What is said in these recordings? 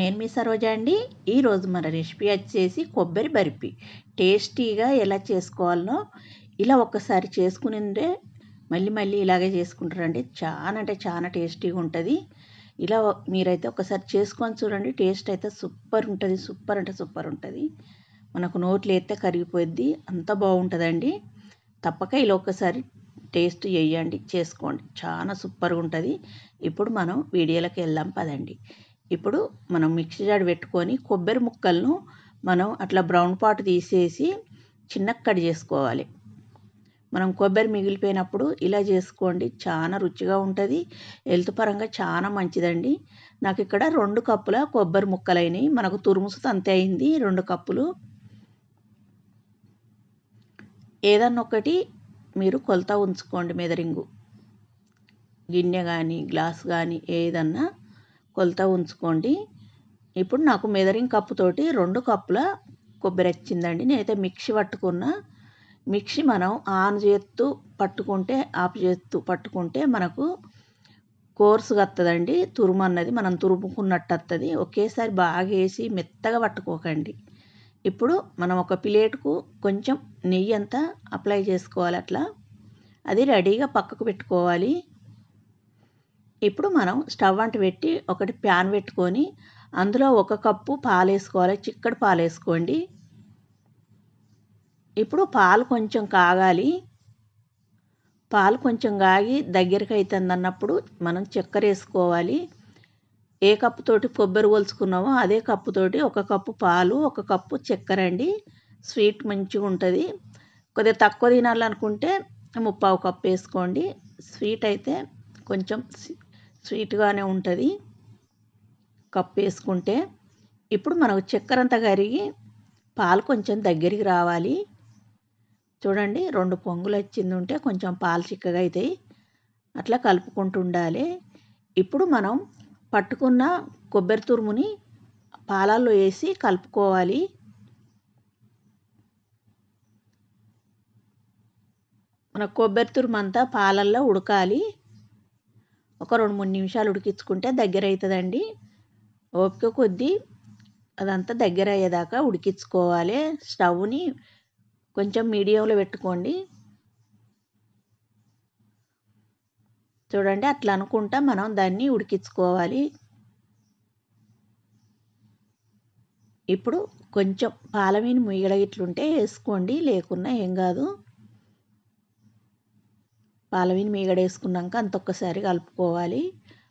నేను మీ సరోజ అండి. ఈరోజు మన రెసిపీ వచ్చేసి కొబ్బరి బర్ఫీ టేస్టీగా ఎలా చేసుకోవాలనో ఇలా ఒక్కసారి చేసుకునిందే మళ్ళీ మళ్ళీ ఇలాగే చేసుకుంటారండి. చాలా అంటే చాలా టేస్టీగా ఉంటుంది. ఇలా మీరైతే ఒకసారి చేసుకొని చూడండి. టేస్ట్ అయితే సూపర్ ఉంటుంది. సూపర్ అంటే సూపర్ ఉంటుంది. మనకు నోట్లు అయితే కరిగిపోద్ది అంత బాగుంటుందండి. తప్పక ఇలా ఒకసారి టేస్ట్ చేయండి. చేసుకోండి. చాలా సూపర్గా ఉంటుంది. ఇప్పుడు మనం వీడియోలోకి వెళ్దాం పదండి. ఇప్పుడు మనం మిక్సీ జాడి పెట్టుకొని కొబ్బరి ముక్కలను మనం అట్లా బ్రౌన్ పాట్ తీసేసి చిన్న కట్ చేసుకోవాలి. మనం కొబ్బరి మిగిలిపోయినప్పుడు ఇలా చేసుకోండి. చాలా రుచిగా ఉంటుంది. హెల్త్ పరంగా చాలా మంచిదండి. నాకు ఇక్కడ రెండు కప్పుల కొబ్బరి ముక్కలైనవి మనకు తురుముసు అంతే అయింది. రెండు కప్పులు. ఏదన్నా ఒకటి మీరు కొలత ఉంచుకోండి మెదరింగు. గిన్నె కానీ గ్లాస్ కానీ ఏదన్నా కొలత ఉంచుకోండి. ఇప్పుడు నాకు మెదరింగ్ కప్పుతోటి రెండు కప్పుల కొబ్బరి వచ్చిందండి నేనైతే మిక్సీ పట్టుకున్న. మిక్సీ మనం ఆన్ చేస్తూ పట్టుకుంటే ఆఫ్ చేస్తూ పట్టుకుంటే మనకు కోర్సుగా వస్తుందండి తురుము అన్నది మనం తురుముకున్నట్టు వస్తుంది ఒకేసారి బాగా వేసి మెత్తగా పట్టుకోకండి. ఇప్పుడు మనం ఒక ప్లేట్కు కొంచెం నెయ్యి అంతా అప్లై చేసుకోవాలి అట్లా. అది రెడీగా పక్కకు పెట్టుకోవాలి. ఇప్పుడు మనం స్టవ్ అంట పెట్టి ఒకటి ప్యాన్ పెట్టుకొని అందులో ఒక కప్పు పాలు వేసుకోవాలి చిక్కటి పాలు వేసుకోండి ఇప్పుడు పాలు కొంచెం కాగాలి. పాలు కొంచెం కాగి దగ్గరికి అవుతుంది అన్నప్పుడు మనం చక్కెర వేసుకోవాలి. ఏ కప్పుతోటి కొబ్బరి కొలుచుకున్నామో అదే కప్పుతోటి ఒక కప్పు పాలు ఒక కప్పు చక్కెర అండి. స్వీట్ మంచిగా ఉంటుంది. కొద్దిగా తక్కువ తినాలనుకుంటే ముప్పావు కప్పు వేసుకోండి. స్వీట్ అయితే కొంచెం స్వీట్గానే ఉంటుంది. కప్పు వేసుకుంటే ఇప్పుడు మనకు చక్కెర అంతా కరిగి పాలు కొంచెం దగ్గరికి రావాలి. చూడండి రెండు పొంగులు వచ్చింది ఉంటే కొంచెం పాలు చిక్కగా అవుతాయి అట్లా కలుపుకుంటూ ఉండాలి. ఇప్పుడు మనం పట్టుకున్న కొబ్బరి తురుముని పాలల్లో వేసి కలుపుకోవాలి. మన కొబ్బరి తురుము అంతా పాలల్లో ఉడకాలి. ఒక రెండు మూడు నిమిషాలు ఉడికించుకుంటే దగ్గర అవుతుందండి. ఓపిక కొద్దీ అదంతా దగ్గర అయ్యేదాకా ఉడికించుకోవాలి. స్టవ్ని కొంచెం మీడియంలో పెట్టుకోండి. చూడండి అట్లా అనుకుంటా మనం దాన్ని ఉడికించుకోవాలి. ఇప్పుడు కొంచెం పాలమీన ముయ్యడ ఇట్లుంటే వేసుకోండి లేకున్నా ఏం కాదు. పాలవిని మీగడేసుకున్నాక అంత ఒక్కసారి కలుపుకోవాలి.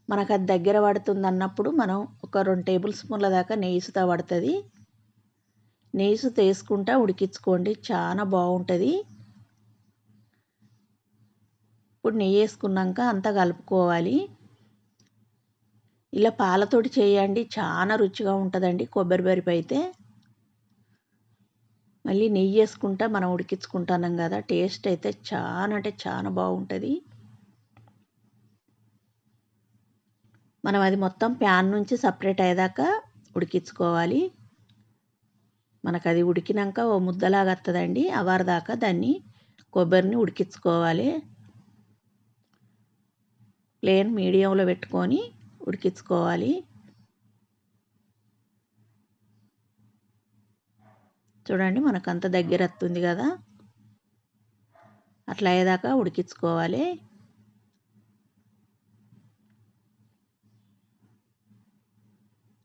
మనకు అది దగ్గర పడుతుంది అన్నప్పుడు మనం ఒక రెండు టేబుల్ స్పూన్ల దాకా నెయ్యిసుతో పడుతుంది. నెయ్యిసు తీసుకుంటా ఉడికించుకోండి. చాలా బాగుంటుంది ఇప్పుడు నెయ్యి వేసుకున్నాక అంతా కలుపుకోవాలి. ఇలా పాలతోటి చేయండి. చాలా రుచిగా ఉంటుందండి కొబ్బరి బరిపి అయితే మళ్ళీ నెయ్యి వేసుకుంటా మనం ఉడికించుకుంటున్నాం కదా టేస్ట్ అయితే చాలా అంటే చాలా బాగుంటుంది. మనం అది మొత్తం ప్యాన్ నుంచి సపరేట్ అయ్యేదాకా ఉడికించుకోవాలి. మనకు అది ఉడికినాక ఓ ముద్దలాగా వస్తుందండి అవారు దాకా దాన్ని కొబ్బరిని ఉడికించుకోవాలి. ప్లేన్ మీడియంలో పెట్టుకొని ఉడికించుకోవాలి. చూడండి మనకు అంత దగ్గర వస్తుంది కదా. అట్లా అయ్యేదాకా ఉడికించుకోవాలి.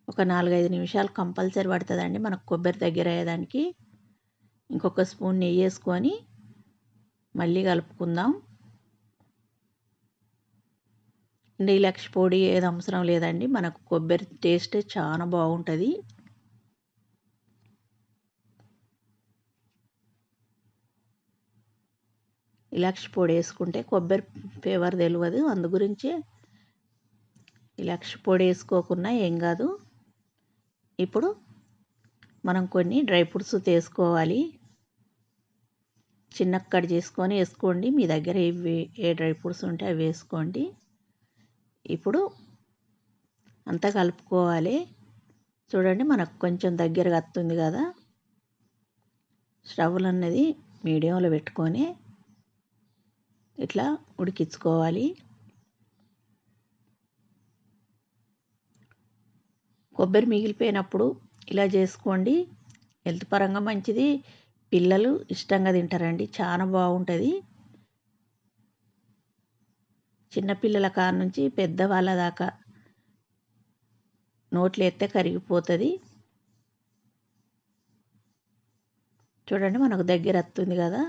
ఒక నాలుగైదు నిమిషాలు కంపల్సరీ పడుతుందండి మనకు కొబ్బరి దగ్గర అయ్యేదానికి. ఇంకొక స్పూన్ నెయ్యి వేసుకొని మళ్ళీ కలుపుకుందాం. డీలక్స్ పొడి ఏది అవసరం లేదండి. మనకు కొబ్బరి టేస్ట్ చాలా బాగుంటుంది. ఇలాక్షి పొడి వేసుకుంటే కొబ్బరి ఫ్లేవర్ తెలియదు అందు గురించి ఇలాక్షి పొడి వేసుకోకున్నా ఏం కాదు. ఇప్పుడు మనం కొన్ని డ్రై ఫ్రూట్స్ తీసుకోవాలి. చిన్న కట్ చేసుకొని వేసుకోండి. మీ దగ్గర ఇవి ఏ డ్రై ఫ్రూట్స్ ఉంటే అవి వేసుకోండి. ఇప్పుడు అంతా కలుపుకోవాలి. చూడండి మనకు కొంచెం దగ్గరగా వస్తుంది కదా. స్టవ్లు అన్నది మీడియంలో పెట్టుకొని ఇట్లా ఉడికించుకోవాలి. కొబ్బరి మిగిలిపోయినప్పుడు ఇలా చేసుకోండి. హెల్త్ పరంగా మంచిది. పిల్లలు ఇష్టంగా తింటారండి. చాలా బాగుంటుంది. చిన్నపిల్లల కాడ నుంచి పెద్దవాళ్ళ దాకా నోట్లు ఎత్తే కరిగిపోతుంది. చూడండి మనకు దగ్గర వస్తుంది కదా.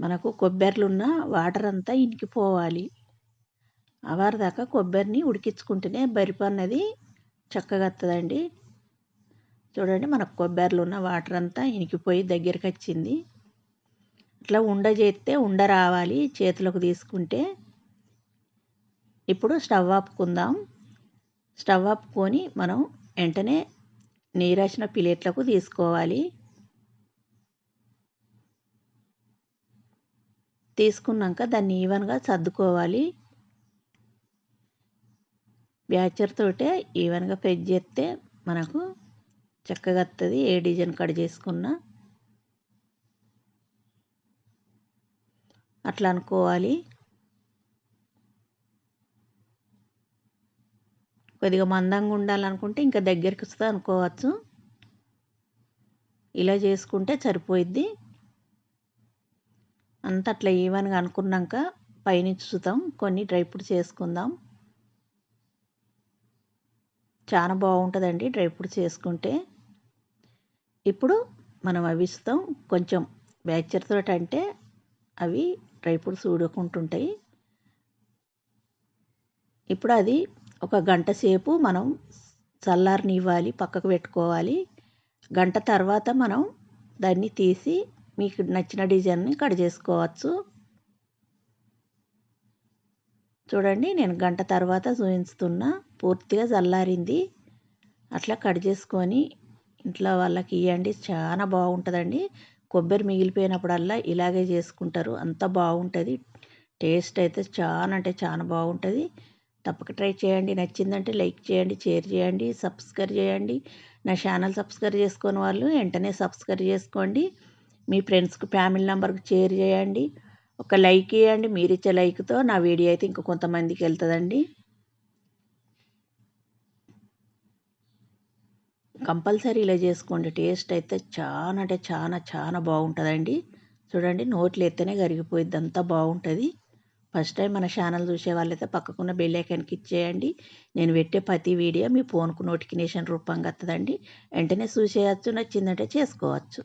మనకు కొబ్బరిలో ఉన్న వాటర్ అంతా ఇంకిపోవాలి అవారి దాకా కొబ్బరిని ఉడికించుకుంటేనే బరిపు అన్నది చక్కగా వస్తుందండి చూడండి మనకు కొబ్బరిలో ఉన్న వాటర్ అంతా ఇనికిపోయి దగ్గరికి వచ్చింది. ఇట్లా ఉండ చేస్తే ఉండ రావాలి చేతులకు తీసుకుంటే. ఇప్పుడు స్టవ్ ఆపుకుందాం. స్టవ్ ఆపుకొని మనం వెంటనే నీరసిన ప్లేట్లకు తీసుకోవాలి. తీసుకున్నాక దాన్ని ఈవెన్గా సర్దుకోవాలి. బ్యాచర్తోటే ఈవెన్గా ప్రెస్ చేస్తే మనకు చక్కగా వస్తుంది ఏ డిజైన్ కట్ చేసుకున్నా అట్లా అనుకోవాలి. కొద్దిగా మందంగా ఉండాలనుకుంటే ఇంకా దగ్గరికి వస్తుంది అనుకోవచ్చు. ఇలా చేసుకుంటే సరిపోయిద్ది. అంత అట్లా ఈవెన్గా అనుకున్నాక పైనుంచి చూద్దాం. కొన్ని డ్రై ఫ్రూట్స్ చేసుకుందాం. చాలా బాగుంటుందండి డ్రై ఫ్రూట్స్ చేసుకుంటే. ఇప్పుడు మనం అవి ఇస్తాం కొంచెం బ్యాచర్తో అంటే అవి డ్రై ఫ్రూట్స్ ఊడకుంటుంటాయి ఇప్పుడు అది ఒక గంట సేపు మనం చల్లారనివ్వాలి పక్కకు పెట్టుకోవాలి. గంట తర్వాత మనం దాన్ని తీసి మీకు నచ్చిన డిజైన్ని కట్ చేసుకోవచ్చు. చూడండి నేను గంట తర్వాత చూపిస్తున్నా. పూర్తిగా చల్లారింది. అట్లా కట్ చేసుకొని ఇంట్లో వాళ్ళకి ఇవ్వండి చాలా బాగుంటుందండి. కొబ్బరి మిగిలిపోయినప్పుడల్లా ఇలాగే చేసుకుంటారు. అంత బాగుంటుంది. టేస్ట్ అయితే చాలా అంటే చాలా బాగుంటుంది. తప్పక ట్రై చేయండి. నచ్చిందంటే లైక్ చేయండి షేర్ చేయండి సబ్స్క్రైబ్ చేయండి. నా ఛానల్ సబ్స్క్రైబ్ చేసుకుని వాళ్ళు వెంటనే సబ్స్క్రైబ్ చేసుకోండి. మీ ఫ్రెండ్స్కి ఫ్యామిలీ నెంబర్కి షేర్ చేయండి. ఒక లైక్ ఇవ్వండి మీరు ఇచ్చే లైక్తో నా వీడియో అయితే ఇంకా కొంతమందికి వెళ్తుందండి. కంపల్సరీ ఇలా చేసుకోండి టేస్ట్ అయితే చాలా అంటే చాలా చాలా బాగుంటుందండి. చూడండి నోట్లు ఎత్తేనే కరిగిపోయింది అంతా బాగుంటుంది. ఫస్ట్ టైం మన ఛానల్ చూసే వాళ్ళైతే పక్కకున్న బెల్ ఐకాన్కి ఇచ్చేయండి నేను పెట్టే ప్రతి వీడియో మీ ఫోన్కు నోటిఫికేషన్ రూపంగా వస్తుందండి వెంటనే చూసేయచ్చు నచ్చిందంటే చేసుకోవచ్చు.